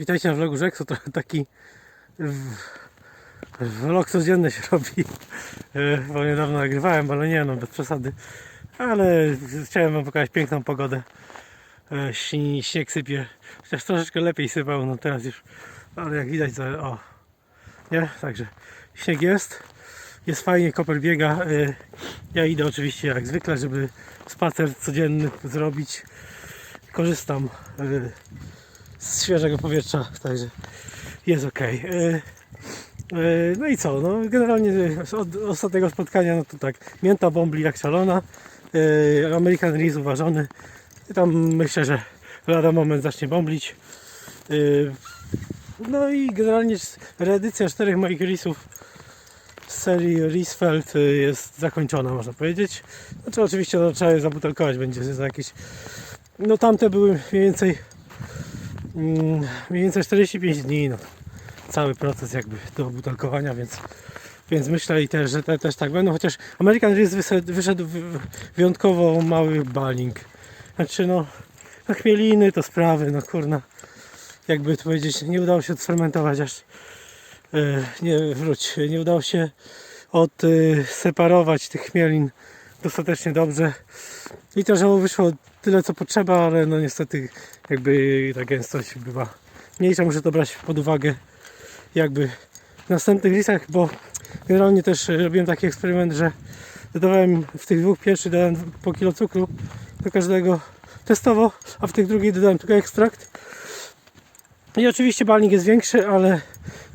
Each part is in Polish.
witajcie na vlogu Rzeksu, trochę taki vlog codzienny się robi, E, bo niedawno nagrywałem, ale nie no, bez przesady, ale chciałem wam pokazać piękną pogodę, E, Śni, śnieg sypie, chociaż troszeczkę lepiej sypał, no teraz już, ale jak widać, to, o, nie, także śnieg jest, jest fajnie, koper biega, E, ja idę oczywiście jak zwykle, żeby spacer codzienny zrobić, korzystam z świeżego powietrza, także jest ok. No i co? No, generalnie od ostatniego spotkania, no to tak, mięta bombli jak szalona, e, American Riz uważony. I tam myślę, że lada moment zacznie bomblić. E, No i generalnie reedycja czterech moich risów z serii Riesfeld e, jest zakończona, można powiedzieć. Znaczy oczywiście no, trzeba je zabutelkować będzie za jakieś... No tamte były mniej więcej mniej więcej 45 dni, no cały proces jakby do butelkowania, więc, więc myślę i też, że te też tak będą, chociaż American Riz wyszedł, wyszedł wy- wyjątkowo mały baling. Znaczy no, no chmieliny to sprawy, no kurna, jakby to powiedzieć, nie udało się odfermentować aż, e, nie wróć, nie udało się od e, tych chmielin dostatecznie dobrze i to, mu wyszło tyle co potrzeba, ale no niestety jakby ta gęstość była mniejsza, muszę to brać pod uwagę jakby w następnych listach, bo generalnie też e, robiłem taki eksperyment, że dodawałem w tych dwóch pierwszych dodałem po kilo cukru do każdego testowo, a w tych drugich dodałem tylko ekstrakt. I oczywiście balnik jest większy, ale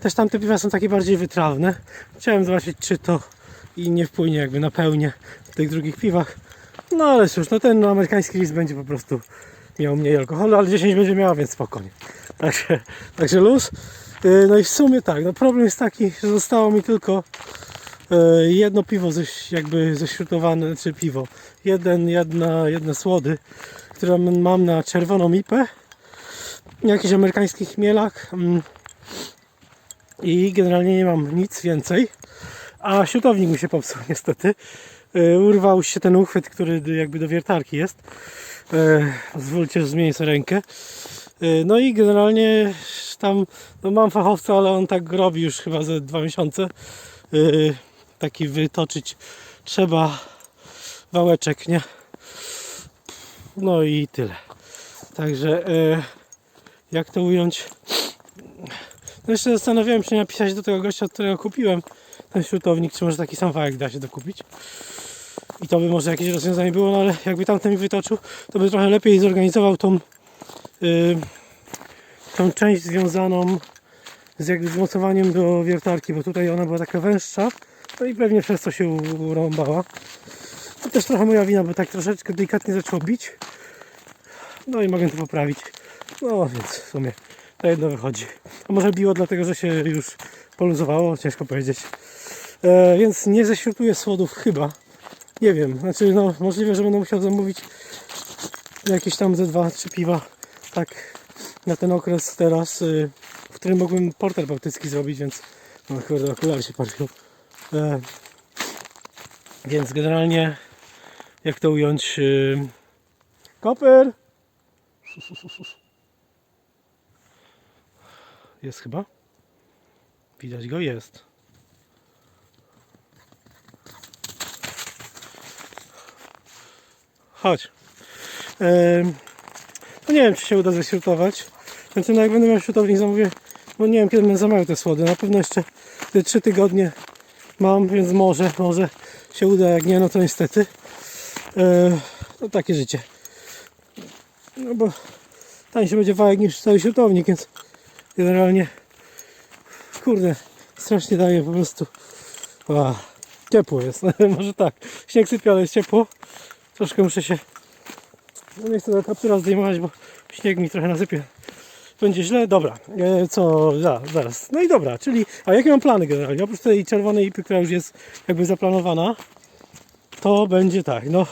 też tamte piwa są takie bardziej wytrawne. Chciałem zobaczyć, czy to i nie wpłynie jakby na pełnię w tych drugich piwach. No ale cóż, no ten amerykański list będzie po prostu miał mniej alkoholu, ale 10 będzie miała, więc spokojnie. Także, także luz. Yy, No i w sumie tak, no problem jest taki, że zostało mi tylko yy, jedno piwo ze, jakby ześrutowane, czy piwo. Jeden, jedna, jedne słody, które mam na czerwoną ipę. Jakiś amerykański chmielak. mm, I generalnie nie mam nic więcej. A siutownik mi się popsuł niestety. Yy, Urwał się ten uchwyt, który jakby do wiertarki jest. Yy, Pozwólcie, że zmienię sobie rękę. Yy, No i generalnie tam no mam fachowca, ale on tak robi już chyba ze dwa miesiące. Taki wytoczyć trzeba wałeczek, nie? No i tyle. Także jak to ująć? No jeszcze zastanawiałem się napisać do tego gościa, którego kupiłem ten śrutownik, czy może taki sam wałek da się dokupić. I to by może jakieś rozwiązanie było, no ale jakby tamten mi wytoczył, to by trochę lepiej zorganizował tą yy, tą część związaną z jakby z mocowaniem do wiertarki, bo tutaj ona była taka węższa, no i pewnie przez to się urąbała. To też trochę moja wina, bo tak troszeczkę delikatnie zaczęło bić. No i mogę to poprawić. No więc w sumie to jedno wychodzi. A może biło dlatego, że się już poluzowało, ciężko powiedzieć. E, więc nie ześrutuję słodów chyba. Nie wiem, znaczy no możliwe, że będę musiał zamówić jakieś tam ze dwa, trzy piwa. Tak na ten okres teraz, y, w którym mógłbym porter bałtycki zrobić, więc no kurde, okulary się patrzą. E, więc generalnie, jak to ująć? Y, koper! Jest chyba? Widać go? Jest. Chodź. No nie wiem, czy się uda ześrutować. Znaczy, no jak będę miał śrutownik, zamówię, bo nie wiem, kiedy będę zamawiał te słody. Na pewno jeszcze te 3 tygodnie mam, więc może, może się uda, jak nie, no to niestety. No takie życie. No bo tańszy będzie wałek niż cały śrutownik, więc generalnie kurde, strasznie daje po prostu. Ciepło jest, może tak. Śnieg sypie, ale jest ciepło. Troszkę muszę się no nie chcę tego kaptura zdejmować, bo śnieg mi trochę nasypie. Będzie źle. Dobra, e, co za, zaraz. No i dobra, czyli, a jakie mam plany generalnie? Oprócz tej czerwonej ipy, która już jest jakby zaplanowana, to będzie tak, no,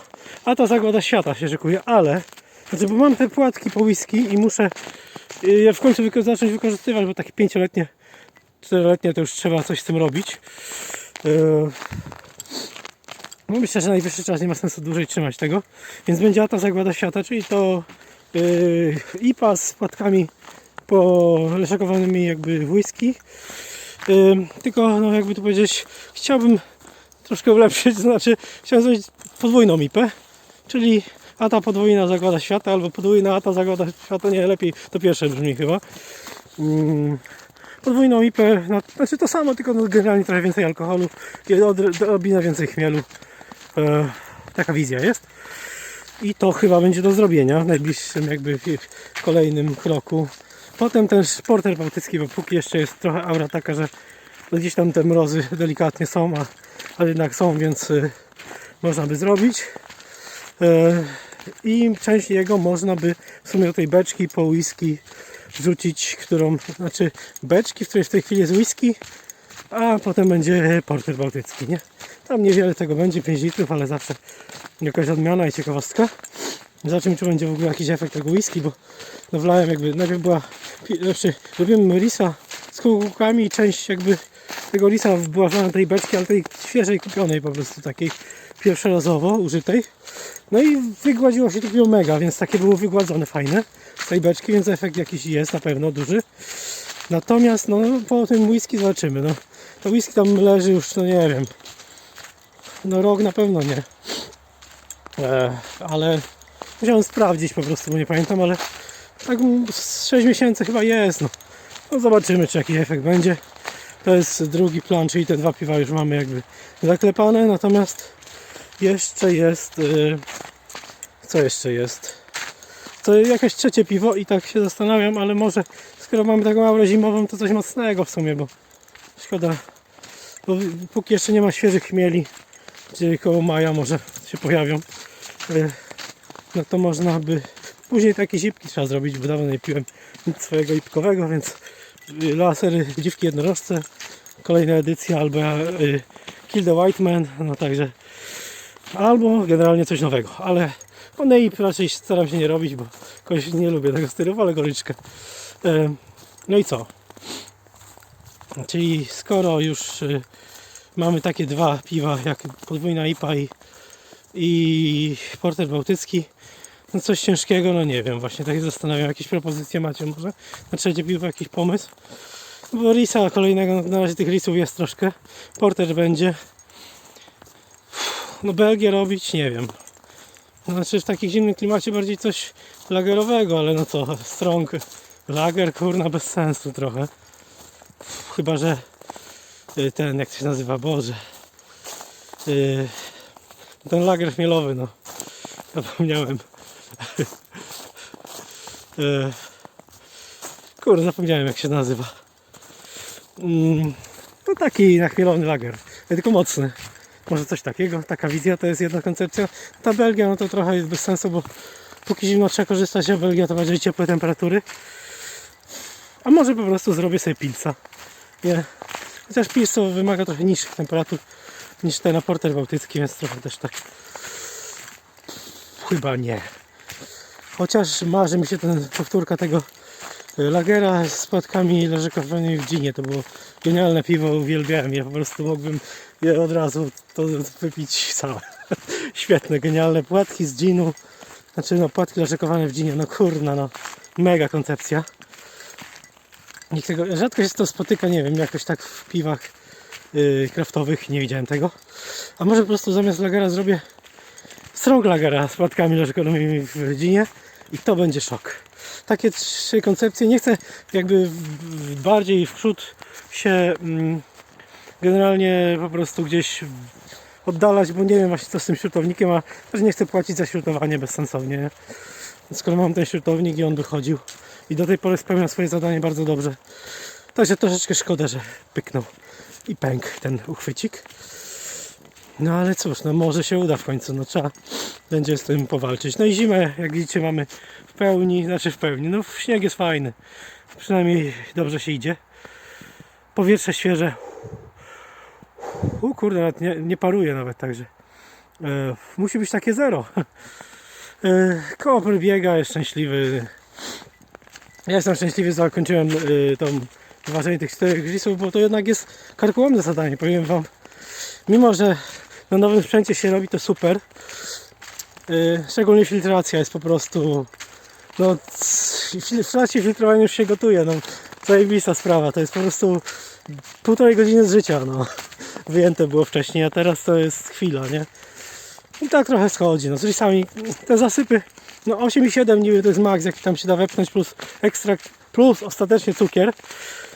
a ta zagłada świata się szykuje, ale, znaczy, bo mam te płatki po whisky i muszę e, je w końcu wyko- zacząć wykorzystywać, bo takie pięcioletnie, czteroletnie to już trzeba coś z tym robić. E, no myślę, że najwyższy czas nie ma sensu dłużej trzymać tego. Więc będzie ta zagłada świata, czyli to yy, IPA z płatkami poleszakowanymi jakby whisky. Ym, tylko no jakby tu powiedzieć, chciałbym troszkę ulepszyć, to znaczy chciałem zrobić podwójną IPę, czyli ata podwójna zagłada świata, albo podwójna ata zagłada świata, nie, lepiej to pierwsze brzmi chyba. Ym, podwójną IPę, no, znaczy to samo, tylko no, generalnie trochę więcej alkoholu i odr- odrobinę więcej chmielu. E, taka wizja jest. I to chyba będzie do zrobienia w najbliższym jakby w- kolejnym kroku. Potem ten porter bałtycki, bo póki jeszcze jest trochę aura taka, że no gdzieś tam te mrozy delikatnie są, a, ale jednak są, więc y, można by zrobić. E, I część jego można by w sumie do tej beczki po whisky wrzucić, którą, znaczy beczki, w której w tej chwili jest whisky, a potem będzie porter bałtycki, nie? Tam niewiele tego będzie, 5 litrów, ale zawsze jakaś odmiana i ciekawostka. Zobaczymy, czy będzie w ogóle jakiś efekt tego whisky, bo no wlałem jakby, najpierw była, znaczy robiłem risa z kukułkami i część jakby tego risa była wlana tej beczki, ale tej świeżej kupionej po prostu takiej pierwszorazowo użytej. No i wygładziło się takiego mega, więc takie było wygładzone fajne z tej beczki, więc efekt jakiś jest na pewno duży. Natomiast no po tym whisky zobaczymy. No, to whisky tam leży już, no nie wiem. No rok na pewno nie. E, ale musiałem sprawdzić po prostu, bo nie pamiętam, ale tak z 6 miesięcy chyba jest. No. no zobaczymy, czy jaki efekt będzie. To jest drugi plan, czyli te dwa piwa już mamy jakby zaklepane, natomiast jeszcze jest. y, co jeszcze jest? To jakaś trzecie piwo i tak się zastanawiam, ale może skoro mamy taką aurę zimową, to coś mocnego w sumie, bo szkoda. Bo póki jeszcze nie ma świeżych chmieli, czyli koło maja może się pojawią, y, no to można by. Później takie zipki trzeba zrobić, bo dawno nie piłem nic swojego ipkowego, więc y, lasery dziwki jednorożce, kolejna edycja albo y, Kill the White Man, no także albo generalnie coś nowego, ale o neip raczej staram się nie robić, bo jakoś nie lubię tego stylu, ale goryczkę. E, No i co? Czyli skoro już y, mamy takie dwa piwa, jak podwójna IPA i, i porter bałtycki, no coś ciężkiego, no nie wiem, właśnie tak się zastanawiam, jakieś propozycje macie może na trzecie piwo, jakiś pomysł? Bo risa kolejnego, na razie tych risów jest troszkę, porter będzie. No Belgię robić, nie wiem. Znaczy w takim zimnym klimacie bardziej coś lagerowego, ale no co, strong lager, kurna, bez sensu trochę. Chyba, że ten, jak to się nazywa, Boże. Y, Ten lager chmielowy, no. Zapomniałem. Y, Kurde, zapomniałem jak się nazywa. Mm, To taki nachmielony lager, tylko mocny. Może coś takiego, taka wizja to jest jedna koncepcja. Ta Belgia, no to trochę jest bez sensu, bo póki zimno trzeba korzystać, a Belgia to bardziej ciepłe temperatury. A może po prostu zrobię sobie pilca. Nie. Chociaż pils to wymaga trochę niższych temperatur niż ten aporter bałtycki, więc trochę też tak. Chyba nie. Chociaż marzy mi się ten powtórka tego y, lagera z płatkami leżakowanymi w ginie. To było genialne piwo, uwielbiałem je. Po prostu mógłbym je od razu to wypić całe. Świetne, genialne płatki z ginu. Znaczy no płatki leżakowane w ginie. No kurna no. Mega koncepcja. Nikt tego, rzadko się to spotyka, nie wiem, jakoś tak w piwach yy, kraftowych, nie widziałem tego. A może po prostu zamiast lagera zrobię strong lagera z płatkami leżakowanymi w ginie i to będzie szok. Takie trzy koncepcje, nie chcę jakby bardziej w przód się mm, generalnie po prostu gdzieś oddalać, bo nie wiem właśnie co z tym śrutownikiem, a też nie chcę płacić za śrutowanie bezsensownie. Nie? Skoro mam ten śrutownik i on wychodził i do tej pory spełnia swoje zadanie bardzo dobrze. Także troszeczkę szkoda, że pyknął i pękł ten uchwycik. No ale cóż, no może się uda w końcu, no trzeba będzie z tym powalczyć. No i zimę, jak widzicie, mamy w pełni, znaczy w pełni, no śnieg jest fajny. Przynajmniej dobrze się idzie. Powietrze świeże. U kurde, nawet nie, nie paruje nawet, także e, musi być takie zero. E, Koper biega, jest szczęśliwy. Ja jestem szczęśliwy, że zakończyłem e, tą ważenie tych czterech grisów, bo to jednak jest karkołomne zadanie, powiem Wam. Mimo, że na nowym sprzęcie się robi to super, e, szczególnie filtracja jest po prostu no w trakcie filtrowania już się gotuje, no zajebista sprawa, to jest po prostu półtorej godziny z życia, no wyjęte było wcześniej, a teraz to jest chwila, nie? I tak trochę schodzi, no z sami te zasypy, no 8,7 niby to jest maks, jaki tam się da wepchnąć, plus ekstrakt, plus ostatecznie cukier,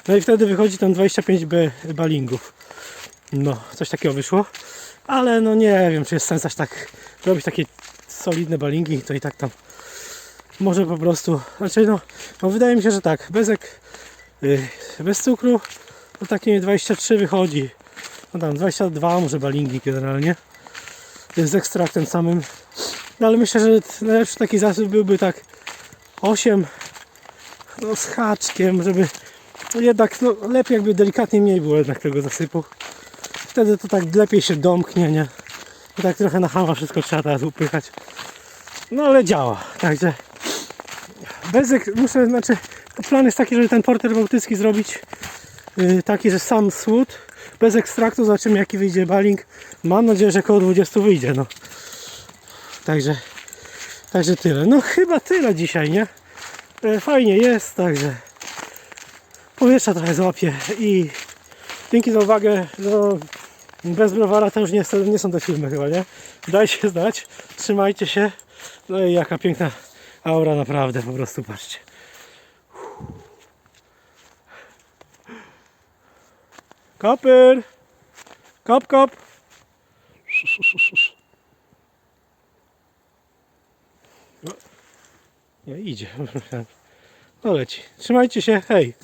no i wtedy wychodzi tam 25b balingów. No, coś takiego wyszło. Ale no nie wiem, czy jest sens aż tak robić takie solidne balingi, to i tak tam może po prostu, znaczy no, no wydaje mi się, że tak, bez, ek, y, bez cukru to takie 23 wychodzi, no tam 22 może balingi generalnie, z ekstraktem samym, no ale myślę, że najlepszy taki zasyp byłby tak 8 no z haczkiem, żeby jednak no, lepiej jakby delikatnie mniej było jednak tego zasypu wtedy to tak lepiej się domknie, nie? I tak trochę na hama wszystko trzeba teraz upychać. No ale działa, także bez, muszę, znaczy plan jest taki, żeby ten porter bałtycki zrobić yy, taki, że sam słód bez ekstraktu, zobaczymy jaki wyjdzie baling. Mam nadzieję, że około 20 wyjdzie, no. Także, także tyle. No chyba tyle dzisiaj, nie? E, Fajnie jest, także powietrza trochę złapie i dzięki za uwagę. No, bez browara to już nie, nie są te filmy chyba, nie? Dajcie znać, trzymajcie się. No i jaka piękna aura naprawdę, po prostu patrzcie. Kopyr! Kop, kop! No, nie idzie. No leci. Trzymajcie się, hej!